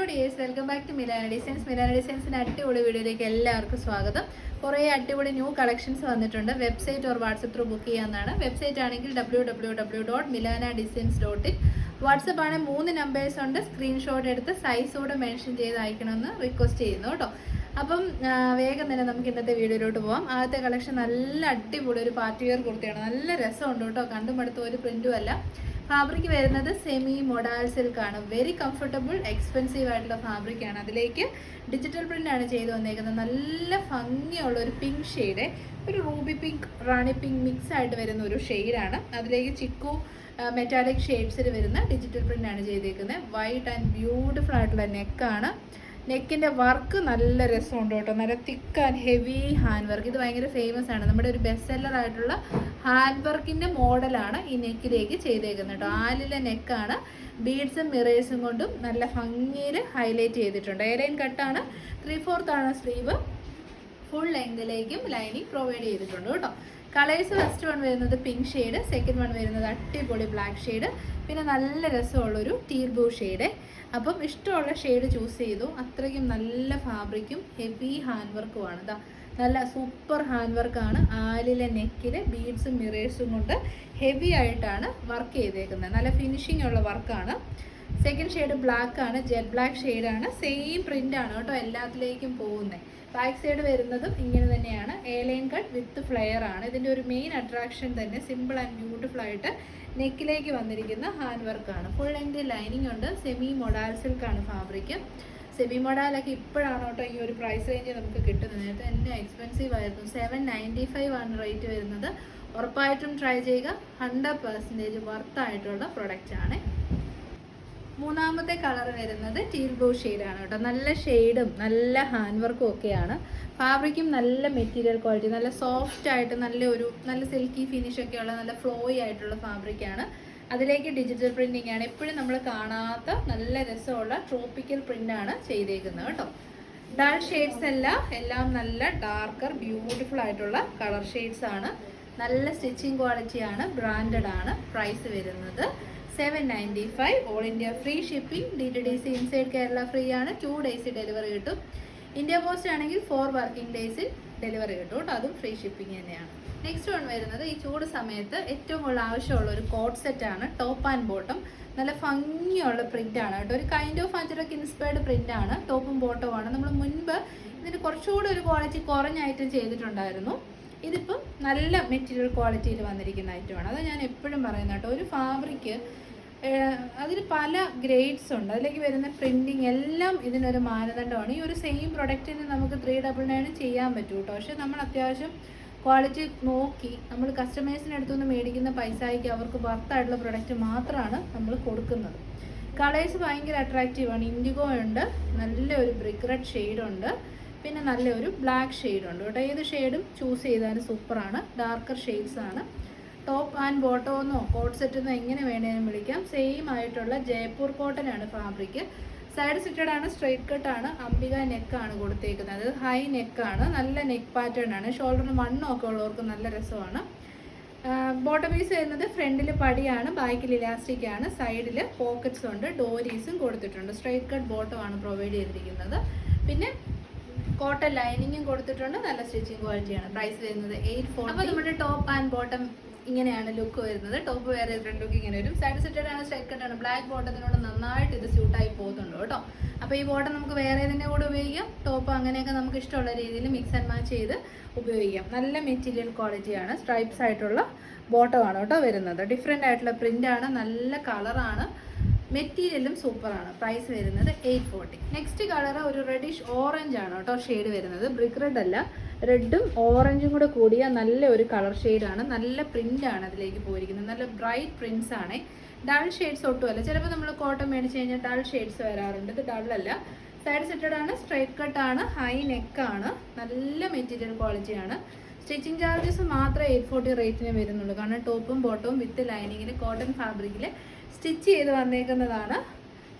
Hello dears welcome back to Milana Designs Milana ഡിസൈൻസിന്റെ അടിപൊളി വീഡിയോയിലേക്ക് എല്ലാവർക്കും സ്വാഗതം. കുറേ അടിപൊളി ന്യൂ കളക്ഷൻസ് വന്നിട്ടുണ്ട്. Website or WhatsApp through book ചെയ്യാമെന്നാണ് വെബ്സൈറ്റ് ആണെങ്കിൽ W W W dot Milana Designs dot in WhatsApp ആണെങ്കിൽ മൂന്ന് നമ്പേഴ്സ് ഉണ്ട്. സ്ക്രീൻഷോട്ട് എടുത്ത് സൈസോടെ മെൻഷൻ ചെയ്ത് അയക്കണമെന്ന് റിക്വസ്റ്റ് ചെയ്യുന്നു കേട്ടോ. അപ്പം വേഗം തന്നെ നമുക്ക് ഇന്നത്തെ വീഡിയോയിലോട്ട് പോവാം. ആദ്യത്തെ കളക്ഷൻ നല്ല അടിപൊളി ഒരു പാർട്ടി വെയർ കുർത്തിയാണ്. നല്ല രസമുണ്ട് കേട്ടോ. കണ്ടും അടുത്ത ഒരു പ്രിന്റും അല്ല. ഫാബ്രിക് വരുന്നത് സെമി മൊഡാൽ സിൽക്ക് ആണ്. വെരി കംഫർട്ടബിൾ എക്സ്പെൻസീവ് ആയിട്ടുള്ള ഫാബ്രിക് ആണ്. അതിലേക്ക് ഡിജിറ്റൽ പ്രിന്റ് ആണ് ചെയ്തു വന്നേക്കുന്നത്. നല്ല ഭംഗിയുള്ള ഒരു പിങ്ക് ഷെയ്ഡ് ഒരു ruby pink rani pink mix ആയിട്ട് വരുന്ന ഒരു ഷെയ്ഡാണ് അതിലേക്ക് ചിക്കു മെറ്റാലിക് ഷെയ്ഡ്സിൽ വരുന്ന ഡിജിറ്റൽ പ്രിന്റ് ആണ് ചെയ്തേക്കുന്നത്. വൈറ്റ് ആൻഡ് ബ്യൂട്ടിഫുൾ ആയിട്ടുള്ള നെക്കാണ് നെക്കിന്റെ വർക്ക് നല്ല രസമുണ്ട് കേട്ടോ. നല്ല thick and heavy hand work ഇത് ഭയങ്കര ഫേമസ് ആണ്. നമ്മുടെ ഒരു ബെസ്റ്റ് സെല്ലർ ആയിട്ടുള്ള ഹാൻഡ് വർക്കിന്റെ മോഡലാണ് ഈ നെക്കിലേക്ക് ചെയ്തേക്കുന്നത് കേട്ടോ. ആലിലെ നെക്കാണ് ബീഡ്സും മിറേഴ്സും കൊണ്ടും നല്ല ഭംഗിയിൽ ഹൈലൈറ്റ് ചെയ്തിട്ടുണ്ട്. എയർലൈൻ കട്ടാണ്. ത്രീ ഫോർത്ത് ആണ് സ്ലീവ് ഫുൾ ലെങ്തിലേക്കും ലൈനിങ് പ്രൊവൈഡ് ചെയ്തിട്ടുണ്ട് കേട്ടോ. കളേഴ്സ് ഫസ്റ്റ് വൺ വരുന്നത് പിങ്ക് ഷെയ്ഡ് സെക്കൻഡ് വൺ വരുന്നത് അടിപൊളി ബ്ലാക്ക് ഷെയ്ഡ് പിന്നെ നല്ല രസമുള്ളൊരു ടീർ ബ്ലൂ ഷെയ്ഡ് അപ്പം ഇഷ്ടമുള്ള ഷെയ്ഡ് ചൂസ് ചെയ്തു. അത്രയ്ക്കും നല്ല ഫാബ്രിക്കും ഹെവി ഹാൻഡ് വർക്കുമാണ് ഇതാ നല്ല സൂപ്പർ ഹാൻഡ് വർക്കാണ് ആലിലെ നെക്കിൽ ബീഡ്സും മിറേഴ്സും കൊണ്ട് ഹെവി ആയിട്ടാണ് വർക്ക് ചെയ്തേക്കുന്നത്. നല്ല ഫിനിഷിംഗ് ഉള്ള വർക്കാണ് സെക്കൻഡ് ഷെയ്ഡ് ബ്ലാക്ക് ആണ്. ജെറ്റ് ബ്ലാക്ക് ഷെയ്ഡാണ് സെയിം പ്രിന്റ് ആണ് കേട്ടോ എല്ലാത്തിലേക്കും പോകുന്നത് ബാക്ക് സൈഡ് വരുന്നതും ഇങ്ങനെ തന്നെയാണ്. എയർലൈൻ കട്ട് വിത്ത് ഫ്ലെയർ ആണ്. ഇതിന്റെ ഒരു മെയിൻ അട്രാക്ഷൻ തന്നെ സിമ്പിൾ ആൻഡ് ബ്യൂട്ടിഫുൾ ആയിട്ട് നെക്കിലേക്ക് വന്നിരിക്കുന്ന ഹാൻഡ് വർക്കാണ് ഫുൾ ലെങ്ത് ലൈനിങ് ഉണ്ട്. സെമി മൊഡാൽ സിൽക്കാണ് ഫാബ്രിക് സെമി മൊഡാലൊക്കെ ഇപ്പോഴാണ് കേട്ടോ ഈ ഒരു പ്രൈസ് റേഞ്ച് നമുക്ക് കിട്ടുന്നത്? നേരത്തെ എന്നെ എക്സ്പെൻസീവ് ആയിരുന്നു. സെവൻ നയന്റി ഫൈവ് ആണ് റേറ്റ് വരുന്നത്. ഉറപ്പായിട്ടും ട്രൈ ചെയ്യുക. ഹൺഡ്രഡ് പെർസെന്റേജ് വർത്തായിട്ടുള്ള പ്രൊഡക്റ്റ് ആണ്. മൂന്നാമത്തെ കളർ വരുന്നത് ടീൽ ബ്ലൂ ഷെയ്ഡാണ് കേട്ടോ. നല്ല ഷെയ്ഡും നല്ല ഹാൻഡ് വർക്കും ഒക്കെയാണ്. ഫാബ്രിക്കും നല്ല മെറ്റീരിയൽ ക്വാളിറ്റി നല്ല സോഫ്റ്റ് ആയിട്ട് നല്ല ഒരു നല്ല സിൽക്കി ഫിനിഷ് ഒക്കെയുള്ള നല്ല ഫ്ലോയി ആയിട്ടുള്ള ഫാബ്രിക്കാണ് അതിലേക്ക് ഡിജിറ്റൽ പ്രിന്റിംഗ് ആണ് എപ്പോഴും നമ്മൾ കാണാത്ത നല്ല രസമുള്ള ട്രോപ്പിക്കൽ ആണ് ചെയ്തേക്കുന്നത് കേട്ടോ. ഡൾ ഷെയ്ഡ്സ് അല്ല എല്ലാം നല്ല ഡാർക്കർ ബ്യൂട്ടിഫുൾ ആയിട്ടുള്ള കളർ ഷെയ്ഡ്സ് ആണ്. നല്ല സ്റ്റിച്ചിങ് ക്വാളിറ്റിയാണ് ബ്രാൻഡഡ് ആണ് പ്രൈസ് വരുന്നത്. Seven ninety five all India free shipping D T D C inside Kerala free ആണ്. ടു ഡേയ്സ് ഡെലിവറി കിട്ടും. ഇന്ത്യ പോസ്റ്റ് ആണെങ്കിൽ ഫോർ വർക്കിംഗ് ഡേയ്സിൽ ഡെലിവറി കിട്ടും കേട്ടോ. അതും ഫ്രീ ഷിപ്പിംഗ് തന്നെയാണ്. നെക്സ്റ്റ് വൺ വരുന്നത് ഈ ചൂട് സമയത്ത് ഏറ്റവും കൂടുതൽ ആവശ്യമുള്ള ഒരു കോട്ട് ആണ്. ടോപ്പ് ആൻഡ് ബോട്ടം നല്ല ഭംഗിയുള്ള ആണ് കേട്ടോ. ഒരു കൈൻഡ് ഓഫ് അഞ്ചരക്ക് ഇൻസ്പയർഡ് ആണ്. ടോപ്പും ബോട്ടവും ആണ്. നമ്മൾ മുൻപ് ഇതിന് കുറച്ചുകൂടെ ഒരു ക്വാളിറ്റി കുറഞ്ഞ ഐറ്റം ചെയ്തിട്ടുണ്ടായിരുന്നു. ഇതിപ്പം നല്ല മെറ്റീരിയൽ ക്വാളിറ്റിയിൽ വന്നിരിക്കുന്ന ഐറ്റമാണ് അത് ഞാൻ എപ്പോഴും പറയുന്നത് കേട്ടോ. ഒരു ഫാബ്രിക്ക് അതിൽ പല ഗ്രേഡ്സ് ഉണ്ട്. അതിലേക്ക് വരുന്ന പ്രിന്റിങ് എല്ലാം ഇതിനൊരു മാനദണ്ഡമാണ്. ഈ ഒരു സെയിം പ്രൊഡക്റ്റിന് നമുക്ക് ത്രീ ഡബിൾ നയൻ ചെയ്യാൻ പറ്റും കേട്ടോ പക്ഷെ നമ്മൾ അത്യാവശ്യം ക്വാളിറ്റി നോക്കി നമ്മൾ കസ്റ്റമേഴ്സിന്റെ അടുത്തുനിന്ന് മേടിക്കുന്ന പൈസയ്ക്ക് അവർക്ക് വർത്തായിട്ടുള്ള പ്രൊഡക്റ്റ് മാത്രമാണ് നമ്മൾ കൊടുക്കുന്നത്. കളേഴ്സ് ഭയങ്കര അട്രാക്റ്റീവാണ് ഇൻഡിഗോ ഉണ്ട് നല്ലൊരു ബ്രിക്ക് റെഡ് ഷെയ്ഡ് ഉണ്ട് പിന്നെ നല്ലൊരു ബ്ലാക്ക് ഷെയ്ഡ് ഉണ്ട് കേട്ടോ ഏത് ഷെയ്ഡും ചൂസ് ചെയ്താലും സൂപ്പറാണ് ഡാർക്കർ ഷെയ്ഡ്സാണ് ടോപ്പ് ആൻഡ് ബോട്ടോ എന്നോ കോട്ട് സെറ്റ് എന്നോ എങ്ങനെ വേണേലും വിളിക്കാം. സെയിം ആയിട്ടുള്ള ജയ്പൂർ കോട്ടൺ ആണ് ഫാബ്രിക് സൈഡ് സിറ്റഡ് ആണ് സ്ട്രെയിറ്റ് കട്ട് ആണ്. അംബിക നെക്കാണ് കൊടുത്തേക്കുന്നത്. ഹൈ നെക്കാണ് നല്ല നെക്ക് പാറ്റേൺ ആണ്. ഷോൾഡറിന് മണ്ണൊക്കെ ഉള്ളവർക്ക് നല്ല രസമാണ്. ബോട്ടം പീസ് വരുന്നത് ഫ്രണ്ടിൽ പടിയാണ് ബാക്കിൽ ഇലാസ്റ്റിക് ആണ്. സൈഡിൽ പോക്കറ്റ്സ് ഉണ്ട്. ഡോരീസും കൊടുത്തിട്ടുണ്ട്. സ്ട്രെയിറ്റ് കട്ട് ബോട്ടം ആണ് പ്രൊവൈഡ് ചെയ്തിരിക്കുന്നത്. പിന്നെ കോട്ടൺ ലൈനിങ്ങും കൊടുത്തിട്ടുണ്ട്. നല്ല സ്റ്റിച്ചിങ് ക്വാളിറ്റിയാണ് പ്രൈസ് വരുന്നത് എയ്റ്റ് ഫോർ അപ്പോൾ നമ്മുടെ ടോപ്പ് ആൻഡ് ബോട്ടം ഇങ്ങനെയാണ് ലുക്ക് വരുന്നത്. ടോപ്പ് വേറെ ഫ്രണ്ട് ലുക്ക് ഇങ്ങനെ വരും. സൈഡ് സെറ്റഡ് ആണ് സ്ട്രൈറ്റ് കട്ട് ആണ്. ബ്ലാക്ക് ബോട്ടത്തിനോട് നന്നായിട്ട് ഇത് സ്യൂട്ടായി പോകുന്നുണ്ട് കേട്ടോ. അപ്പോൾ ഈ ബോട്ടം നമുക്ക് വേറെ ഇതിന്റെ കൂടെ ഉപയോഗിക്കാം? ടോപ്പ് അങ്ങനെയൊക്കെ നമുക്ക് ഇഷ്ടമുള്ള രീതിയിൽ മിക്സ് ആൻഡ് മാച്ച് ചെയ്ത് ഉപയോഗിക്കാം. നല്ല മെറ്റീരിയൽ ക്വാളിറ്റിയാണ് സ്ട്രൈപ്സ് ആയിട്ടുള്ള ബോട്ടമാണ് കേട്ടോ വരുന്നത്. ഡിഫറെന്റ് ആയിട്ടുള്ള പ്രിന്റാണ് നല്ല കളറാണ് മെറ്റീരിയലും സൂപ്പറാണ്. പ്രൈസ് വരുന്നത് എയ്റ്റ് ഫോർട്ടി നെക്സ്റ്റ് കളർ ഒരു റെഡിഷ് ഓറഞ്ച് ആണ് കേട്ടോ ഷെയ്ഡ് വരുന്നത്. ബ്രിക്ക് റെഡ് അല്ല. റെഡും ഓറഞ്ചും കൂടെ കൂടിയ നല്ല ഒരു കളർ ഷെയ്ഡാണ് നല്ല പ്രിന്റ് ആണ് അതിലേക്ക് പോയിരിക്കുന്നത്. നല്ല ബ്രൈറ്റ് പ്രിന്റ്സ് ആണ്. ഡൾ ഷെയ്ഡ്സ് ഒട്ടുമല്ല ചിലപ്പോൾ നമ്മൾ കോട്ടൺ മേടിച്ച് കഴിഞ്ഞാൽ ഡൾ ഷെയ്ഡ്സ് വരാറുണ്ട്. ഇത് ഡൾ അല്ല. സൈഡ് സെറ്റഡ് ആണ് സ്ട്രൈറ്റ് കട്ട് ആണ് ഹൈ നെക്കാണ് നല്ല മെറ്റീരിയൽ ക്വാളിറ്റിയാണ് സ്റ്റിച്ചിങ് ചാർജസ് മാത്രമേ എയ്റ്റ് ഫോർട്ടി റേറ്റിന് വരുന്നുള്ളൂ. കാരണം ടോപ്പും ബോട്ടവും വിത്ത് ലൈനിങ്ങിൽ കോട്ടൺ ഫാബ്രിക്കിൽ സ്റ്റിച്ച് ചെയ്ത് വന്നേക്കുന്നതാണ്.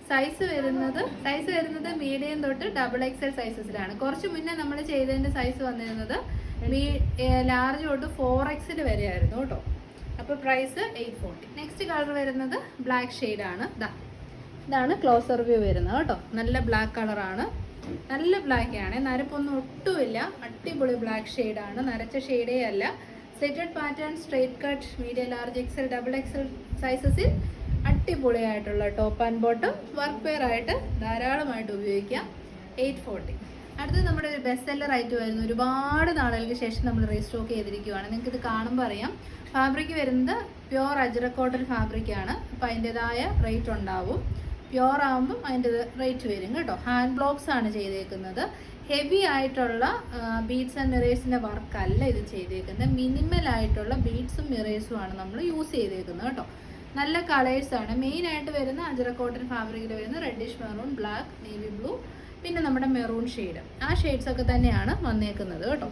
സൈസ് വരുന്നത് സൈസ് വരുന്നത് മീഡിയം തൊട്ട് ഡബിൾ എക്സൽ സൈസസിലാണ് കുറച്ച് മുന്നേ നമ്മൾ ചെയ്തതിന്റെ സൈസ് വന്നിരുന്നത് മീ ലാർജ് തൊട്ട് ഫോർ എക്സിൽ വരെയായിരുന്നു കേട്ടോ. അപ്പോൾ price eight forty next colour വരുന്നത് ബ്ലാക്ക് ഷെയ്ഡാണ് ദാ ഇതാണ് ക്ലോസർ വ്യൂ വരുന്നത് കേട്ടോ. നല്ല ബ്ലാക്ക് കളറാണ് നല്ല ബ്ലാക്ക് ആണ്. നരപ്പൊന്നും ഒട്ടുമില്ല. അടിപൊളി ബ്ലാക്ക് ഷെയ്ഡാണ് നരച്ച ഷെയ്ഡേ അല്ല. Slitted pattern straight cut medium large XL double XL സൈസസിൽ അടിപൊളിയായിട്ടുള്ള top and bottom work wear ആയിട്ട് ധാരാളമായിട്ട് ഉപയോഗിക്കാം. എയ്റ്റ് ഫോർട്ടി അടുത്തത് നമ്മുടെ ഒരു ബെസ്റ്റ് സെല്ലർ ആയിട്ട് വരുന്നു ഒരുപാട് നാളുകൾക്ക് ശേഷം നമ്മൾ റീസ്റ്റോക്ക് ചെയ്തിരിക്കുകയാണ് നിങ്ങൾക്ക് ഇത് കാണുമ്പോൾ അറിയാം. ഫാബ്രിക് വരുന്നത് പ്യുവർ അജ്ര കോട്ടൺ ഫാബ്രിക് ആണ്. അപ്പോൾ അതിന്റെതായ റേറ്റ് ഉണ്ടാവും. പ്യുവർ ആകുമ്പം അതിന്റെ റേറ്റ് വരും കേട്ടോ. ഹാൻഡ് ബ്ലോക്സ് ആണ് ചെയ്തേക്കുന്നത്. ഹെവി ആയിട്ടുള്ള ബീഡ്സ് ആൻഡ് മിറേഴ്സിന്റെ വർക്കല്ല ഇത് ചെയ്തേക്കുന്നത്. മിനിമൽ ആയിട്ടുള്ള ബീഡ്സും മിറേഴ്സും ആണ് നമ്മൾ യൂസ് ചെയ്തേക്കുന്നത് കേട്ടോ. നല്ല കളേഴ്സാണ് ആയിട്ട് വരുന്ന അജറ കോട്ടൺ ഫാബ്രിക്കിൽ വരുന്ന reddish maroon black navy blue പിന്നെ നമ്മുടെ മെറൂൺ ഷെയ്ഡ്. ആ ഷെയ്ഡ്സൊക്കെ തന്നെയാണ് വന്നേക്കുന്നത് കേട്ടോ.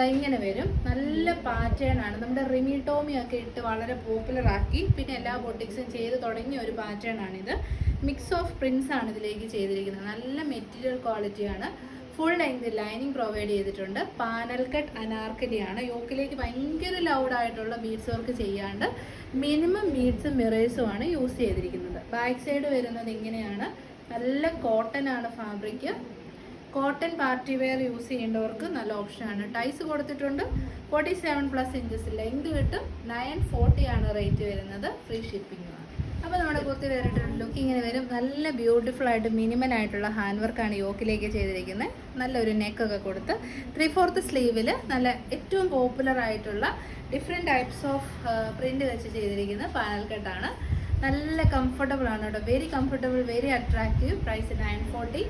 ഇങ്ങനെ വരും. നല്ല പാറ്റേൺ ആണ്. നമ്മുടെ റിമി ടോമി ഒക്കെ ഇട്ട് വളരെ പോപ്പുലർ ആക്കി. പിന്നെ എല്ലാ ബൊട്ടിക്സും ചെയ്ത് തുടങ്ങിയ ഒരു പാറ്റേൺ ആണിത്. മിക്സ് ഓഫ് പ്രിൻസ് ആണ് ഇതിലേക്ക് ചെയ്തിരിക്കുന്നത്. നല്ല മെറ്റീരിയൽ ക്വാളിറ്റി ആണ്. ഫുൾ ലെങ്ത് ലൈനിങ് പ്രൊവൈഡ് ചെയ്തിട്ടുണ്ട്. പാനൽ കട്ട് അനാർക്കലിയാണ് യോക്കിലേക്ക് ഭയങ്കര ലൗഡായിട്ടുള്ള ബീഡ്സ് വർക്ക് ചെയ്യാണ്ട് മിനിമം ബീഡ്സും മിറേഴ്സും ആണ് യൂസ് ചെയ്തിരിക്കുന്നത്. ബാക്ക് സൈഡ് വരുന്നത് ഇങ്ങനെയാണ്. നല്ല കോട്ടൺ ആണ് fabric cotton party wear use ചെയ്യേണ്ടവർക്ക് നല്ല ഓപ്ഷനാണ് ടൈസ് കൊടുത്തിട്ടുണ്ട്. Forty seven plus inches length കിട്ടും. നയൻ ഫോർട്ടി ആണ് റേറ്റ് വരുന്നത്. ഫ്രീ ഷിപ്പിംഗ് അപ്പോൾ നമ്മുടെ കുർത്തി വേറിട്ട് ലുക്ക് ഇങ്ങനെ വരും. നല്ല ബ്യൂട്ടിഫുൾ ആയിട്ട് മിനിമൽ ആയിട്ടുള്ള ഹാൻഡ് വർക്കാണ് യോക്കിലേക്ക് ചെയ്തിരിക്കുന്നത് നല്ലൊരു നെക്കൊക്കെ കൊടുത്ത്. ത്രീ ഫോർത്ത് സ്ലീവിൽ നല്ല ഏറ്റവും പോപ്പുലർ ആയിട്ടുള്ള ഡിഫറെന്റ് ടൈപ്സ് ഓഫ് പ്രിന്റ് വെച്ച് ചെയ്തിരിക്കുന്ന പാനൽ കട്ടാണ് നല്ല കംഫർട്ടബിൾ ആണ് കേട്ടോ. Very comfortable very attractive price nine forty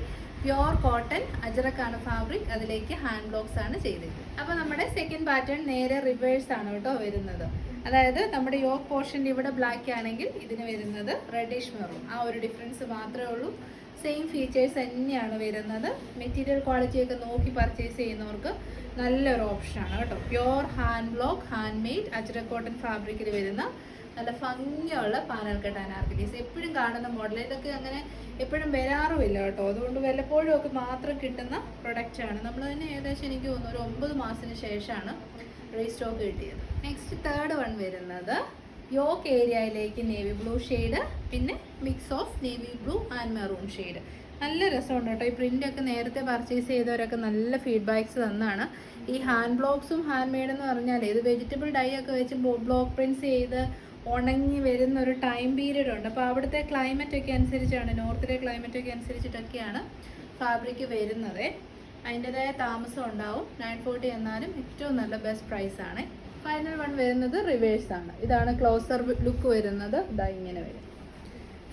pure cotton അജറക്കാണ് fabric. അതിലേക്ക് ഹാൻഡ് ബ്ലോക്സ് ആണ് ചെയ്തിരിക്കുന്നത് അപ്പോൾ നമ്മുടെ സെക്കൻഡ് പാറ്റേൺ നേരെ റിവേഴ്സ് ആണ് കേട്ടോ വരുന്നത്. അതായത് നമ്മുടെ യോക്ക് പോർഷൻ ഇവിടെ ബ്ലാക്ക് ആണെങ്കിൽ ഇതിന് വരുന്നത് റെഡിഷ് മെറൂൺ ആ ഒരു ഡിഫറൻസ് മാത്രമേ ഉള്ളൂ. സെയിം ഫീച്ചേഴ്സ് തന്നെയാണ് വരുന്നത്. മെറ്റീരിയൽ ക്വാളിറ്റി ഒക്കെ നോക്കി പർച്ചേസ് ചെയ്യുന്നവർക്ക് നല്ലൊരു ഓപ്ഷനാണ് കേട്ടോ. Pure hand block hand made ajrak cotton ഫാബ്രിക്കിൽ വരുന്ന നല്ല ഭംഗിയുള്ള പാനൽ കട്ട് അനാർക്കലീസ് എപ്പോഴും കാണുന്ന മോഡൽ ഇതൊക്കെ അങ്ങനെ എപ്പോഴും വരാറുമില്ല കേട്ടോ. അതുകൊണ്ട് വല്ലപ്പോഴും ഒക്കെ മാത്രം കിട്ടുന്ന പ്രൊഡക്റ്റാണ് നമ്മൾ തന്നെ ഏകദേശം എനിക്ക് തോന്നുന്നു ഒരു ഒമ്പത് മാസത്തിന് ശേഷമാണ് റീസ്റ്റോക്ക് കിട്ടിയത്. നെക്സ്റ്റ് തേർഡ് വൺ വരുന്നത് യോക്ക് ഏരിയയിലേക്ക് നേവി ബ്ലൂ ഷെയ്ഡ് പിന്നെ mix of navy blue and maroon shade നല്ല രസമുണ്ട് കേട്ടോ. ഈ പ്രിന്റൊക്കെ നേരത്തെ പർച്ചേസ് ചെയ്തവരൊക്കെ നല്ല ഫീഡ്ബാക്ക്സ് തന്നാണ്. ഈ ഹാൻഡ് ബ്ലോക്സും ഹാൻഡ് മെയ്ഡ് എന്ന് പറഞ്ഞാൽ ഇത് വെജിറ്റബിൾ ഡൈ ഒക്കെ വെച്ച് ബ്ലോക്ക് പ്രിന്റ്സ് ചെയ്ത് ഉണങ്ങി വരുന്ന ഒരു ടൈം പീരീഡ് ഉണ്ട്. അപ്പോൾ അവിടുത്തെ ക്ലൈമറ്റ് ഒക്കെ അനുസരിച്ചാണ് നോർത്തിലെ ക്ലൈമറ്റ് ഒക്കെ അനുസരിച്ചിട്ടൊക്കെയാണ് ഫാബ്രിക് വരുന്നത്. അതിന്റെതായ താമസം ഉണ്ടാവും. നയൻ ഫോർട്ടി എന്നാലും ഏറ്റവും നല്ല ബെസ്റ്റ് പ്രൈസ് ആണ്. ഫൈനൽ വൺ വരുന്നത് റിവേഴ്സ് ആണ്. ഇതാണ് ക്ലോസർ ലുക്ക് വരുന്നത്. ഇതാ ഇങ്ങനെ വരും.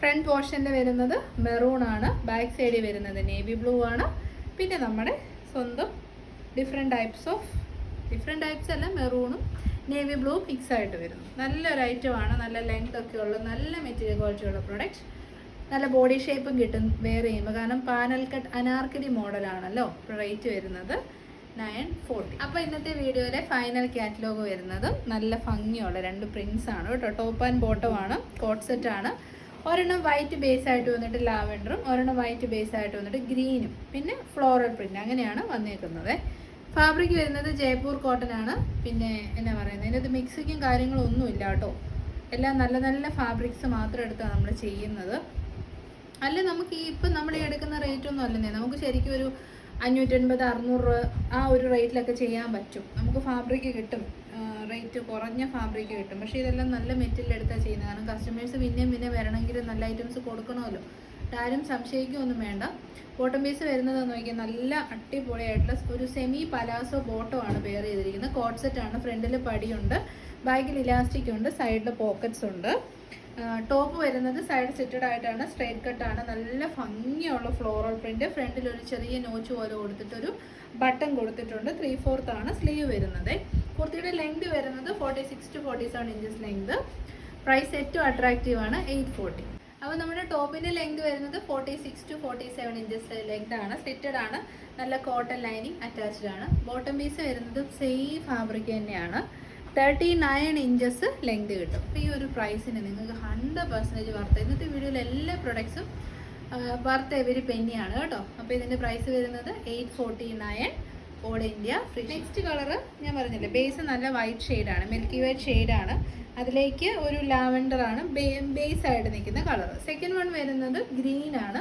ഫ്രണ്ട് പോർഷന്റെ വരുന്നത് മെറൂൺ ആണ്. ബാക്ക് സൈഡിൽ വരുന്നത് നേവി ബ്ലൂ ആണ്. പിന്നെ നമ്മുടെ സ്വന്തം different types of different types അല്ല മെറൂണും നേവി ബ്ലൂ മിക്സ് ആയിട്ട് വരുന്നു. നല്ലൊരു ഐറ്റം ആണ്. നല്ല ലെങ്ത് ഒക്കെ ഉള്ള നല്ല മെറ്റീരിയൽ ക്വാളിറ്റി ഉള്ള പ്രൊഡക്റ്റ് നല്ല ബോഡി ഷേപ്പും കിട്ടും വെയർ ചെയ്യുമ്പോൾ കാരണം പാനൽ കട്ട് അനാർക്കലി മോഡലാണല്ലോ റേറ്റ് വരുന്നത്. നയൻ ഫോർട്ടി അപ്പോൾ ഇന്നത്തെ വീഡിയോയിലെ ഫൈനൽ കാറ്റലോഗ് വരുന്നതും നല്ല ഭംഗിയുള്ള രണ്ട് പ്രിൻസ് ആണ് കേട്ടോ. ടോപ്പ് ആൻഡ് ബോട്ടം ആണ്. കോട്ട് സെറ്റ് ആണ്. ഒരെണ്ണം വൈറ്റ് ബേസ് ആയിട്ട് വന്നിട്ട് ലാവൻഡറും ഒരെണ്ണം വൈറ്റ് ബേസ് ആയിട്ട് വന്നിട്ട് ഗ്രീനും പിന്നെ ഫ്ലോറൽ പ്രിന്റ് അങ്ങനെയാണ് വന്നേക്കുന്നത്. ഫാബ്രിക് വരുന്നത് ജയ്പൂർ കോട്ടൺ ആണ്. പിന്നെ എന്നാ പറയുന്നത് ഇതിനകത്ത് മിക്സിക്കും കാര്യങ്ങളും ഒന്നും ഇല്ല കേട്ടോ. എല്ലാം നല്ല നല്ല ഫാബ്രിക്സ് മാത്രം എടുത്താണ് നമ്മൾ ചെയ്യുന്നത്. അല്ല നമുക്ക് ഈ ഇപ്പം നമ്മൾ ഈ എടുക്കുന്ന റേറ്റ് ഒന്നും അല്ലെന്നേ. നമുക്ക് ശരിക്കും ഒരു അഞ്ഞൂറ്റൻപത് അറുന്നൂറ് ആ ഒരു റേറ്റിലൊക്കെ ചെയ്യാൻ പറ്റും. നമുക്ക് ഫാബ്രിക് കിട്ടും. റേറ്റ് കുറഞ്ഞ ഫാബ്രിക് കിട്ടും. പക്ഷേ ഇതെല്ലാം നല്ല മെറ്റീരിയൽ എടുത്താൽ ചെയ്യുന്നത്. കാരണം കസ്റ്റമേഴ്സ് പിന്നെയും പിന്നെ വരണമെങ്കിൽ നല്ല ഐറ്റംസ് കൊടുക്കണമല്ലോ. ആരും സംശയിക്കുകയൊന്നും വേണ്ട. ബോട്ടം പീസ് വരുന്നത് നോക്കിയാൽ നല്ല അടിപൊളിയായിട്ടുള്ള ഒരു സെമി പലാസോ ബോട്ടോ ആണ് വെയർ ചെയ്തിരിക്കുന്നത്. കോട്ട് സെറ്റ് ആണ് ഫ്രണ്ടിൽ പടിയുണ്ട് ബാക്കിൽ ഇലാസ്റ്റിക് ഉണ്ട് സൈഡിൽ പോക്കറ്റ്സ് ഉണ്ട്. ടോപ്പ് വരുന്നത് സൈഡ് സെറ്റഡ് ആയിട്ടാണ് സ്ട്രൈറ്റ് കട്ടാണ് നല്ല ഭംഗിയുള്ള ഫ്ലോറൽ പ്രിന്റ് ഫ്രണ്ടിൽ ഒരു ചെറിയ നോച്ച് പോലെ കൊടുത്തിട്ടൊരു ബട്ടൺ കൊടുത്തിട്ടുണ്ട്. ത്രീ ഫോർത്ത് ആണ് സ്ലീവ് വരുന്നത്. കുർത്തിയുടെ ലെങ്ത് വരുന്നത് forty six to forty seven inches length price ഏറ്റവും അട്രാക്റ്റീവ് ആണ് എയ്റ്റ് ഫോർട്ടി അപ്പോൾ നമ്മുടെ ടോപ്പിന്റെ ലെങ്ത് വരുന്നത് forty six to forty seven inches length ആണ്. സ്ലിറ്റഡ് ആണ്. നല്ല കോട്ടൺ ലൈനിങ് അറ്റാച്ച്ഡ് ആണ്. ബോട്ടം പീസ് വരുന്നത് സെയിം ഫാബ്രിക് തന്നെയാണ്. തേർട്ടി നയൻ ഇഞ്ചസ് ലെങ്ത് കിട്ടും. അപ്പോൾ ഈ ഒരു പ്രൈസിന് നിങ്ങൾക്ക് ഹൺഡ്രഡ് പെർസെന്റേജ് വർത്ത് ഇന്നത്തെ വീഡിയോയിൽ എല്ലാ പ്രൊഡക്ട്സും വർത്ത് എവരി പെന്നിയാണ് കേട്ടോ. അപ്പോൾ ഇതിന്റെ പ്രൈസ് വരുന്നത് eight forty nine all India. Free next colour ഞാൻ പറഞ്ഞില്ലേ ബേസ് നല്ല വൈറ്റ് ഷെയ്ഡാണ് മിൽക്കി വൈറ്റ് ഷെയ്ഡാണ് അതിലേക്ക് ഒരു ലാവൻഡർ ആണ് ബേസ് ആയിട്ട് നിൽക്കുന്ന കളർ സെക്കൻഡ് വൺ വരുന്നത് ഗ്രീൻ ആണ്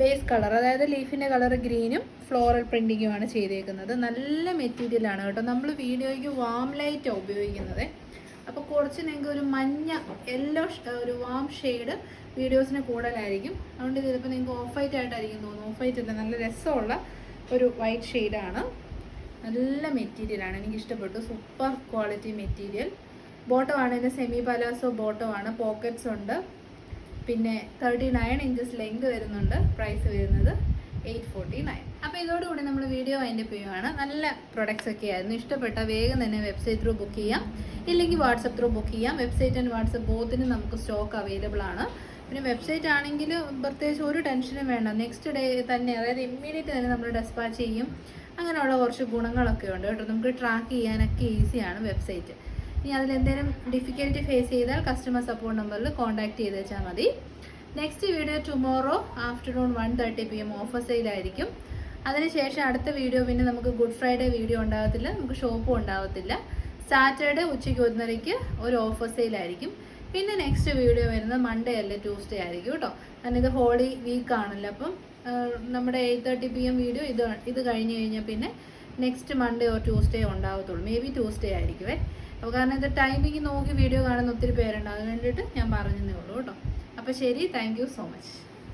ബേസ് കളർ അതായത് ലീഫിന്റെ കളർ ഗ്രീനും ഫ്ലോറൽ പ്രിന്റിങ്ങുമാണ് ചെയ്തേക്കുന്നത്. നല്ല മെറ്റീരിയൽ ആണ് കേട്ടോ. നമ്മൾ വീഡിയോയ്ക്ക് വാം ലൈറ്റാണ് ഉപയോഗിക്കുന്നത്. അപ്പോൾ കുറച്ച് നിങ്ങൾക്ക് ഒരു മഞ്ഞ യെല്ലോ ഒരു വാം ഷെയ്ഡ് വീഡിയോസിന് കൂടുതലായിരിക്കും. അതുകൊണ്ട് ചിലപ്പോൾ നിങ്ങൾക്ക് ഓഫ് വൈറ്റ് ആയിട്ടായിരിക്കും തോന്നുന്നു ഓഫ് വൈറ്റ് അല്ല നല്ല രസമുള്ള ഒരു വൈറ്റ് ഷെയ്ഡാണ് നല്ല മെറ്റീരിയലാണ് എനിക്ക് ഇഷ്ടപ്പെട്ടു സൂപ്പർ ക്വാളിറ്റി മെറ്റീരിയൽ ബോട്ടമാണ് ഇതിന്റെ സെമി പലാസോ ബോട്ടമാണ് പോക്കറ്റ്സ് ഉണ്ട്. പിന്നെ തേർട്ടി നയൻ ഇഞ്ചസ് ലെങ്ത് വരുന്നുണ്ട്. പ്രൈസ് വരുന്നത് എയ്റ്റ് ഫോർട്ടി നയൻ അപ്പോൾ ഇതോടുകൂടി നമ്മൾ വീഡിയോ അതിന്റെ പോവുകയാണ് നല്ല പ്രൊഡക്ട്സ് ഒക്കെ ആയിരുന്നു. ഇഷ്ടപ്പെട്ട വേഗം തന്നെ വെബ്സൈറ്റ് ത്രൂ ബുക്ക് ചെയ്യാം. ഇല്ലെങ്കിൽ വാട്സപ്പ് ത്രൂ ബുക്ക് ചെയ്യാം. വെബ്സൈറ്റ് ആൻഡ് വാട്സപ്പ് ബോത്തിനും നമുക്ക് സ്റ്റോക്ക് അവൈലബിൾ ആണ്. പിന്നെ വെബ്സൈറ്റ് ആണെങ്കിൽ പ്രത്യേകിച്ച് ഒരു ടെൻഷനും വേണ്ട. നെക്സ്റ്റ് ഡേ തന്നെ അതായത് ഇമ്മീഡിയറ്റ് തന്നെ നമ്മൾ ഡെസ്പാച്ച് ചെയ്യും. അങ്ങനെയുള്ള കുറച്ച് ഗുണങ്ങളൊക്കെ ഉണ്ട് കേട്ടോ. നമുക്ക് ട്രാക്ക് ചെയ്യാനൊക്കെ ഈസിയാണ് വെബ്സൈറ്റ് ഇനി അതിലെന്തെങ്കിലും ഡിഫിക്കൽറ്റി ഫേസ് ചെയ്താൽ കസ്റ്റമർ സപ്പോർട്ട് നമ്പറിൽ കോൺടാക്ട് ചെയ്ത് വെച്ചാൽ മതി. Next video tomorrow afternoon one thirty P M offer സെയിലായിരിക്കും അതിനുശേഷം അടുത്ത വീഡിയോ പിന്നെ നമുക്ക് ഗുഡ് ഫ്രൈഡേ വീഡിയോ ഉണ്ടാകത്തില്ല. നമുക്ക് ഷോപ്പും ഉണ്ടാകത്തില്ല. സാറ്റർഡേ ഉച്ചയ്ക്ക് ഒന്നരയ്ക്ക് ഒരു ഓഫർ സെയിലായിരിക്കും പിന്നെ നെക്സ്റ്റ് വീഡിയോ വരുന്നത് മൺഡേ അല്ല ട്യൂസ്ഡേ ആയിരിക്കും കേട്ടോ കാരണം ഇത് ഹോളി വീക്ക് ആണല്ലോ അപ്പം നമ്മുടെ eight thirty P M video ഇത് ഇത് കഴിഞ്ഞ് കഴിഞ്ഞാൽ പിന്നെ നെക്സ്റ്റ് മൺഡേ ഓർ ട്യൂസ്ഡേ ഉണ്ടാകത്തുള്ളൂ മേ ബി ട്യൂസ്ഡേ ആയിരിക്കുമേ അപ്പോൾ കാരണം ഇത് ടൈമിങ് നോക്കി വീഡിയോ കാണുന്ന ഒത്തിരി പേരുണ്ട് അത് വേണ്ടിയിട്ട് ഞാൻ പറഞ്ഞതേ ഉള്ളൂ കേട്ടോ അപ്പോൾ ശരി താങ്ക് സോ മച്ച്